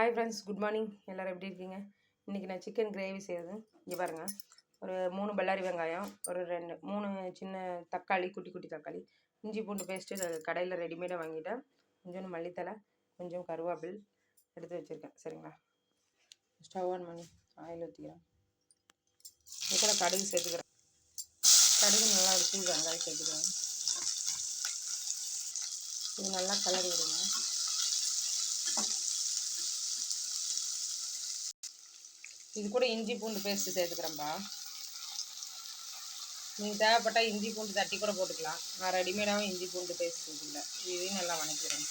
Hi friends good morning எல்லோரும் எப்படி இருக்கீங்க? இன்றைக்கி நான் சிக்கன் கிரேவி செய்கிறது இங்கே பாருங்கள் ஒரு மூணு பல்லாரி வெங்காயம் ஒரு ரெண்டு மூணு சின்ன தக்காளி குட்டி குட்டி தக்காளி இஞ்சி பூண்டு பேஸ்ட்டு கடையில் ரெடிமேடாக வாங்கிட்டேன். கொஞ்சோண்டு மல்லித்தலை கொஞ்சம் கருவேப்பில் எடுத்து வச்சுருக்கேன். சரிங்களா? ஸ்டவ் ஆன் பண்ணி ஆயில் ஊற்றிக்கிறேன் இதில் கடுகு சேர்த்துக்கிறேன். கடுகு நல்லா வச்சு வெங்காயம் சேர்த்துக்கிறேன். இது நல்லா கலரி விடுங்க இது கூட இஞ்சி பூண்டு பேஸ்ட்டு சேர்த்துக்கிறேன்ப்பா நீங்கள் தேவைப்பட்டால் இஞ்சி பூண்டு தட்டி கூட போட்டுக்கலாம். நான் ரெடிமேடாகவும் இஞ்சி பூண்டு பேஸ்ட் இல்லை இதையும் நல்லா வணக்கிறேன்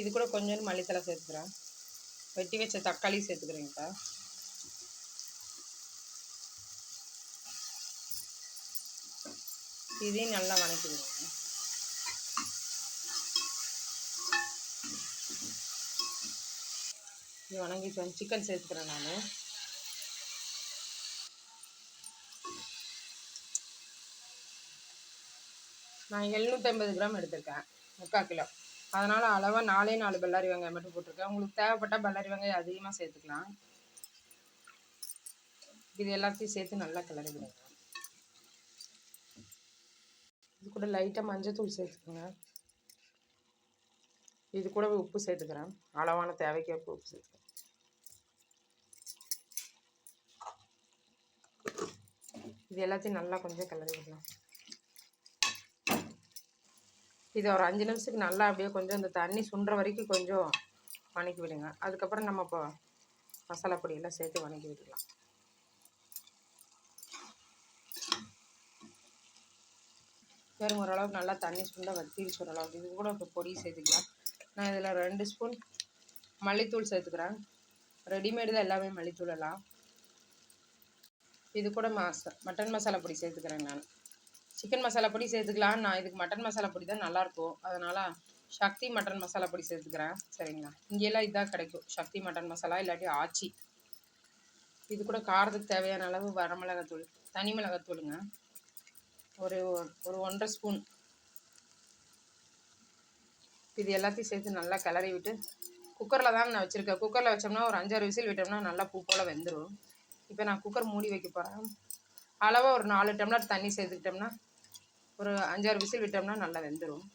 இது கூட கொஞ்சோண்டு மல்லித்தலை சேர்த்துக்கிறேன். வெட்டி வச்ச தக்காளி சேர்த்துக்கிறேங்கப்பா இதையும் நல்லா வணக்கிடுங்க. இது வணங்கிட்டு வந்து சிக்கன் சேர்த்துக்கிறேன் நான். நான் எழுநூற்றம்பது கிராம் எடுத்திருக்கேன் முக்கால் கிலோ. அதனால் அளவாக நாலே நாலு பல்லாரி வெங்காயம் மட்டும் போட்டிருக்கேன். உங்களுக்கு தேவைப்பட்டால் பல்லாரி வெங்காயம் அதிகமாக சேர்த்துக்கலாம். இது எல்லாத்தையும் சேர்த்து நல்லா கிளறி விடுங்க. இது கூட லைட்டாக மஞ்சத்தூள் சேர்த்துக்கோங்க. இது கூட உப்பு சேர்த்துக்கிறேன். அளவான தேவைக்கு உப்பு சேர்த்துக்கிறேன் இது எல்லாத்தையும் நல்லா கொஞ்சம் கிளறி விடலாம். இது ஒரு அஞ்சு நிமிஷத்துக்கு நல்லா அப்படியே கொஞ்சம் இந்த தண்ணி சுண்டுற வரைக்கும் கொஞ்சம் வணக்கி விடுங்க. அதுக்கப்புறம் நம்ம இப்போ மசாலா பொடியெல்லாம் சேர்த்து வணக்கி விடலாம் வேறு ஓரளவுக்கு நல்லா தண்ணி சுண்ட வத்திருச்சு ஓரளவுக்கு. இது கூட இப்போ பொடி சேர்த்துக்கலாம். நான் இதில் ரெண்டு ஸ்பூன் மல்லித்தூள் சேர்த்துக்கிறேன். ரெடிமேடு தான் எல்லாமே மல்லித்தூள் எல்லாம். இது கூட மாச மட்டன் மசாலா பொடி சேர்த்துக்கிறேன் நான். சிக்கன் மசாலா பொடி சேர்த்துக்கலாம். நான் இதுக்கு மட்டன் மசாலா பொடி தான் நல்லாயிருக்கும் அதனால் சக்தி மட்டன் மசாலா பொடி சேர்த்துக்கிறேன். சரிங்களா? இங்கெல்லாம் இதுதான் கிடைக்கும். சக்தி மட்டன் மசாலா இல்லாட்டி ஆச்சி. இது கூட காரத்துக்கு தேவையான அளவு வரமிளகாத்தூள் தனி மிளகாத்தூளுங்க. ஒரு ஒரு ஒன்றரை ஸ்பூன். இது எல்லாத்தையும் சேர்த்து நல்லா கிளறி விட்டு குக்கரில் தாங்க நான் வச்சுருக்கேன். குக்கரில் வச்சோம்னா ஒரு அஞ்சாறு விசில் விட்டோம்னா நல்லா பூ போல் வெந்துடும் இப்போ நான் குக்கர் மூடி வைக்க போகிறேன் அளவாக ஒரு நாலு டம்ளர் தண்ணி சேர்த்துக்கிட்டோம்னா ஒரு அஞ்சாறு விசில் விட்டோம்னா நல்லா வெந்துடும்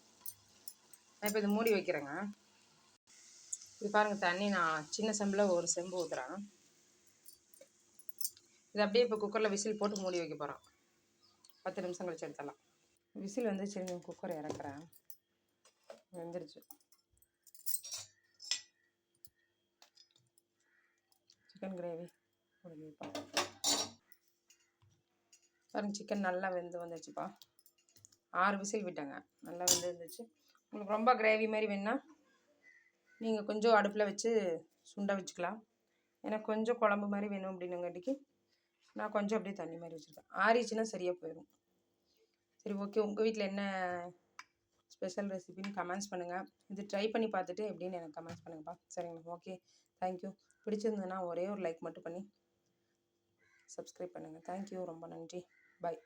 நான் இப்போ இது மூடி வைக்கிறேங்க. இது பாருங்கள் தண்ணி நான் சின்ன செம்பில் ஒரு செம்பு ஊற்றுறேன் இது அப்படியே இப்போ குக்கரில் விசில் போட்டு மூடி வைக்க போகிறேன் பத்து நிமிஷம் கழிச்சு எடுத்துடலாம். விசில் வந்து சரி குக்கர் இறக்குறேன். வெந்துருச்சு. Chicken gravy. முடிஞ்சுப்பா பாருங்க சிக்கன் நல்லா வெந்து வந்துச்சுப்பா ஆறு விசில் விட்டேங்க. நல்லா வெந்து இருந்துச்சு உங்களுக்கு ரொம்ப கிரேவி மாதிரி வேணால் நீங்கள் கொஞ்சம் அடுப்பில் வச்சு சுண்டை வச்சுக்கலாம். எனக்கு கொஞ்சம் குழம்பு மாதிரி வேணும் அப்படின்னுங்காட்டிக்கு நான் கொஞ்சம் அப்படியே தண்ணி மாதிரி வச்சுருக்கேன். ஆறிச்சுன்னா சரியாக போயிடும். சரி ஓகே உங்கள் வீட்டில் என்ன ஸ்பெஷல் ரெசிபின்னு கமெண்ட்ஸ் பண்ணுங்கள் இது ட்ரை பண்ணி பார்த்துட்டு எப்படின்னு எனக்கு கமெண்ட்ஸ் பண்ணுங்கப்பா. சரிங்களா? ஓகே தேங்க்யூ பிடிச்சிருந்ததுன்னா ஒரே ஒரு லைக் மட்டும் பண்ணி சப்ஸ்கிரைப் பண்ணுங்கள் தேங்க்யூ ரொம்ப நன்றி. பாய்